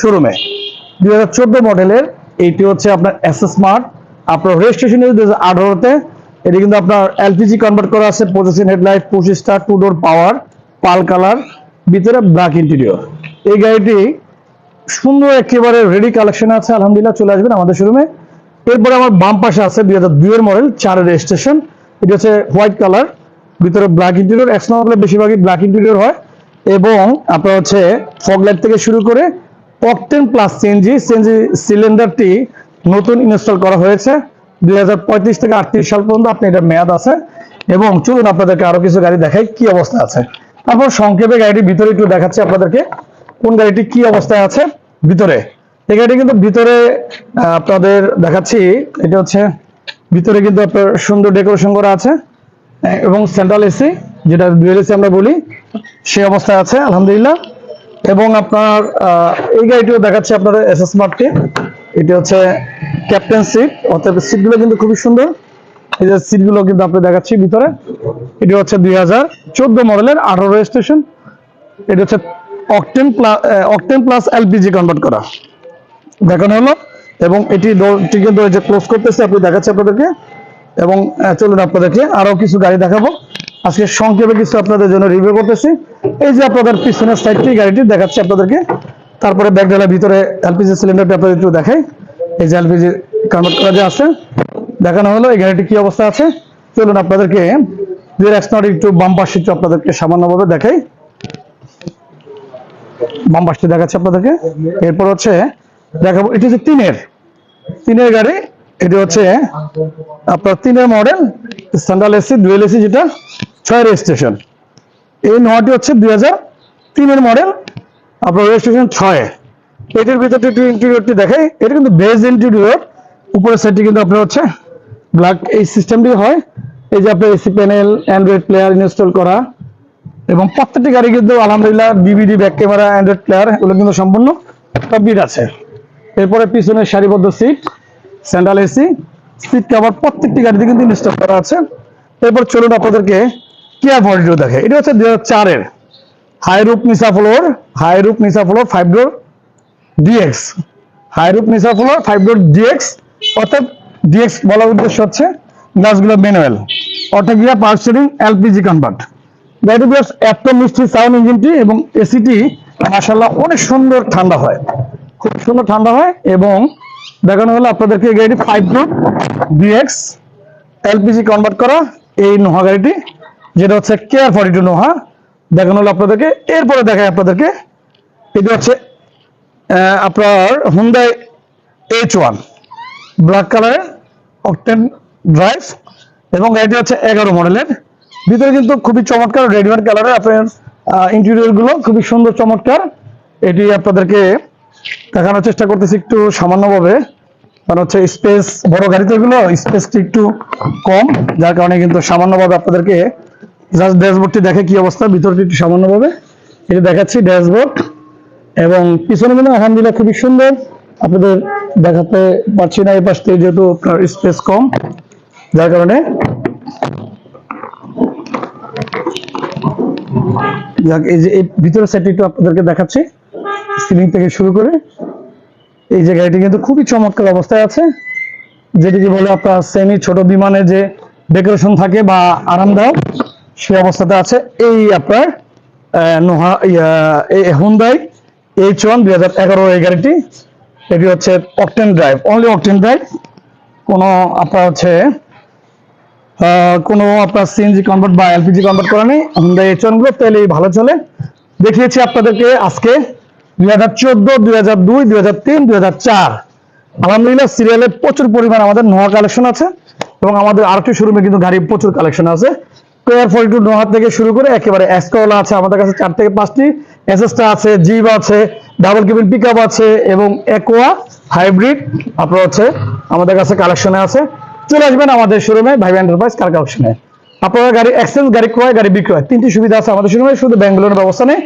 শোরুমে। দুই হাজার চোদ্দ মডেলের, এইটি হচ্ছে আপনার এস স্মার্ট আপনার রেজিস্ট্রেশন দু হাজার আঠারোতে এটি কিন্তু আপনার এলপিজি কনভার্ট করা আছে position headlight push start two door power পাল কালার ভিতরে ব্ল্যাক ইন্টেরিয়র এই গাড়িটি সুন্দর একেবারে রেডি কালেকশন আছে, আলহামদুলিল্লাহ চলে আসবেন আমাদের শোরুমে এরপরে আমার বাম পাশে আছে দুই হাজার দুইয়ের মডেল চারের রেজিস্ট্রেশন এটি হচ্ছে হোয়াইট কালার ভিতরে ব্ল্যাক ইন্টেরিয়র এক্স মডেলে বেশিরভাগই ব্ল্যাক ইন্টেরিয়র হয়। এবং আপনার হচ্ছে ফগলাইট থেকে শুরু করে অকটেন প্লাস সিএনজি সিএনজি সিলিন্ডারটি নতুন ইনস্টল করা হয়েছে। দুই হাজার পঁয়ত্রিশ থেকে আটত্রিশ সাল পর্যন্ত আপনি এটা মেয়াদ আছে। এবং চলুন আপনাদেরকে আরও কিছু গাড়ি দেখাই কি অবস্থা আছে। তারপর সংক্ষেপে গাড়িটির ভিতরে একটু দেখাচ্ছি আপনাদেরকে। কোন গাড়িটি কি অবস্থায় আছে? ভিতরে। এই গাড়িটি কিন্তু ভিতরে আপনাদের দেখাচ্ছি। এটা হচ্ছে, ভিতরে কিন্তু আপনার সুন্দর ডেকোরেশন করা আছে এবং সেন্ট্রাল এসি, যেটা ডুয়েল এসি আমরা বলি, সে অবস্থায় আছে, আলহামদুলিল্লাহ। এবং আপনার এই গাড়িটিও দেখাচ্ছি আপনাদের এস এস মার্টকে এটি হচ্ছে ক্যাপ্টেন সিট অর্থাৎ সিটগুলো কিন্তু খুবই সুন্দর। এই যে সিটগুলো কিন্তু আপনি দেখাচ্ছি ভিতরে। এটি হচ্ছে দুই হাজার চোদ্দ মডেলের আঠারো রেজিস্ট্রেশন। এটা হচ্ছে octane plus octane plus LPG convert করা। দেখানো হলো, এবং এটি কিন্তু এই যে ক্লোজ করতেছে, আপনি দেখাচ্ছি আপনাদেরকে। এবং চলুন আপনাদেরকে আরও কিছু গাড়ি দেখাবো। আজকে সংক্ষেপে কিছু আপনাদের জন্য রিভিউ করতেছি। এই যে আপনাদের পিছনের সাইডটি গাড়িটি দেখাচ্ছি আপনাদেরকে। তারপরে ব্যাগডালার ভিতরে এলপিজি সিলিন্ডারটি আপনাদের একটু দেখাই। এই যে এলপিজি কনভার্ট করা যে আছে, দেখানো হলো, এই গাড়িটি কি অবস্থা আছে। চলুন আপনাদেরকে, দুই একটু বাম্পার সিট আপনাদেরকে সামান্যভাবে দেখাই। বাম পাশটি দেখাচ্ছি আপনাদেরকে। এরপর হচ্ছে দেখাবো, এটি হচ্ছে তিনের তিনের গাড়ি, এটি হচ্ছে আপনার তিনের model standard AC dual AC যেটা, ছয় রেজিস্ট্রেশন এই নটি হচ্ছে দুই হাজার তিনের মডেল আপনার রেজিস্ট্রেশন ছয়। এটির ভিতরে একটু ইন্টেরিয়রটি দেখাই, এটা কিন্তু বেজ ইন্টেরিয়র উপরের সাইডটি কিন্তু আপনার হচ্ছে ব্ল্যাক এই সিস্টেমটি হয়, এই যে আপনার AC panel android player install করা এবং প্রত্যেকটি গাড়ি কিন্তু আলহামদুলিল্লাহ বিবিডি ব্যাক ক্যামেরা অ্যান্ড্রয়েড প্লেয়ার এগুলো কিন্তু সম্পূর্ণ কমপ্লিট আছে। এরপরে পিছনে সারিবদ্ধ seat central AC seat cover প্রত্যেকটি গাড়িতে কিন্তু ইনস্টল করা আছে। এরপর চলুন আপনাদেরকে কেয়ার বডিটিও দেখে। এটা হচ্ছে দু হাজার চারের হাই রুপ নিসা ফ্লোর হাই রুপ নিসা floor five door DX high roof নিসা ফ্লোর ফাইভ ডোর ডিএক্স অর্থাৎ ডিএক্স বলার উদ্দেশ্য হচ্ছে গ্লাসগুলো ম্যানুয়াল অর্থাৎ গিয়া স্টিয়ারিং এলপিজি কনভার্ট বেশ এত মিষ্টি সাউন্ড ইঞ্জিনটি এবং এসিটি মাসাল্লাহ অনেক সুন্দর ঠান্ডা হয়। খুব সুন্দর ঠান্ডা হয় এবং দেখানো হলো আপনাদেরকে এই গাড়িটি five door DX LPG convert করা এই নোহা গাড়িটি, যেটা হচ্ছে কেয়ার ফর্টি টু নোহা। দেখানো হলো আপনাদেরকে, এরপরে দেখায় আপনাদেরকে। এটি হচ্ছে আপনার হুন্ডাই এইচ ওয়ান ব্ল্যাক কালারের অকটেন ড্রাইভ এবং গাড়িটি হচ্ছে এগারো মডেলের ভিতরে কিন্তু খুবই চমৎকার রেডিমেড কালারের আপনার ইন্টেরিয়রগুলো খুবই সুন্দর চমৎকার। এটি আপনাদেরকে দেখানোর চেষ্টা করতেছি একটু সামান্যভাবে। কারণ হচ্ছে স্পেস বড় গাড়িতে এগুলো স্পেসটি একটু কম, যার কারণে কিন্তু সামান্যভাবে আপনাদেরকে জাস্ট ড্যাশবোর্ডটি দেখে কি অবস্থা, ভিতরটি একটু সামান্যভাবে। এটি দেখাচ্ছি ড্যাশবোর্ড এবং পিছনে কিন্তু আলহামদুলিল্লাহ খুবই সুন্দর। আপনাদের দেখাতে পারছি না, এই পাশ থেকে যেহেতু আপনার স্পেস কম, যার কারণে যাক, এই যে এই ভিতরের সাইডটি একটু আপনাদেরকে দেখাচ্ছি। সিলিং থেকে শুরু করে এই যে গাড়িটি কিন্তু খুবই চমৎকার অবস্থায় আছে। যেটিকে বলে আপনার সেমি ছোট বিমানে যে ডেকোরেশন থাকে বা আরামদায়ক সেই অবস্থাতে আছে। এই আপনার নোহা হুন্দাই এইচ ওয়ান দুই হাজার এগারো এই গাড়িটি। এটি হচ্ছে octane drive only octane drive কোনো আপনার হচ্ছে কোনো আপনার সিএনজি কনভার্ট বা এলপিজি কনভার্ট করা নেই। হুন্ডাই এইচ ওয়ানগুলো তেলেই ভালো চলে। দেখিয়েছি আপনাদেরকে আজকে দুই হাজার চোদ্দ, দুই হাজার দুই দুই হাজার তিন, দুই হাজার চার। আলহামদুলিল্লাহ সিরিয়ালে প্রচুর পরিমাণ আমাদের নোয়া কালেকশন আছে এবং আমাদের আরেকটি শোরুমে কিন্তু গাড়ির প্রচুর কালেকশন আছে। পেয়ার ফোর্টি টু নোহা থেকে শুরু করে একেবারে এসকোলা আছে আমাদের কাছে চার থেকে পাঁচটি। এসএসটা আছে জিপ আছে ডাবল কেবিন পিক আছে এবং একোয়া হাইব্রিড আপনার হচ্ছে আমাদের কাছে কালেকশনে আছে। চলে আসবেন আমাদের শোরুমে ভাই এন্টারপ্রাইজ কার কালেকশনে আপনারা গাড়ি এক্সচেঞ্জ গাড়ি ক্রয়, গাড়ি বিক্রয়, তিনটি সুবিধা আছে আমাদের শোরুমে শুধু ব্যাংক লোনের ব্যবস্থা নেই।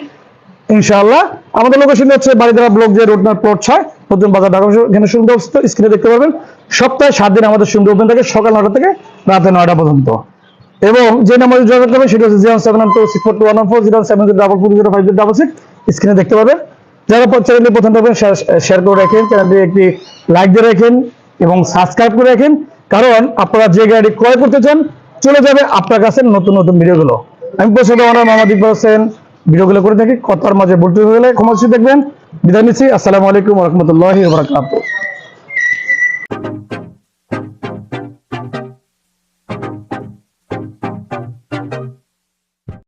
ইনশাআল্লাহ। আমাদের লোকেশন হচ্ছে বাড়িধারা ব্লক যে রোড নাম্বার প্লট ছয়, নতুন বাজার ঢাকা এখানে সুন্দর অবস্থিত স্ক্রিনে দেখতে পাবেন সপ্তাহে সাত দিন আমাদের সুন্দর ওপেন থাকে, সকাল নটা থেকে রাতে নয়টা পর্যন্ত। এবং যে নাম্বারে যোগাযোগ করবে সেটা হচ্ছে zero seven two six four two one four, zero seven double four, zero five zero double six স্ক্রিনে দেখতে পাবে যারা চ্যানেলটি প্রথম থাকবেন শেয়ার করে রাখেন চ্যানেলটি একটি লাইক দিয়ে রাখেন এবং সাবস্ক্রাইব করে রাখেন। কারণ আপনারা যে গাড়ি ক্রয় করতে চান, চলে যাবে আপনার কাছে নতুন নতুন ভিডিওগুলো। আমি পছন্দ আমার মোহাম্মদ ইকবাল হোসেন। ভিডিওগুলো করে থাকি, কথার মাঝে বলতে গেলে ক্ষমা দেখবেন। বিদায় নিচ্ছি, আসসালামু আলাইকুম রহমতুল্লাহ বারাকাতুহু।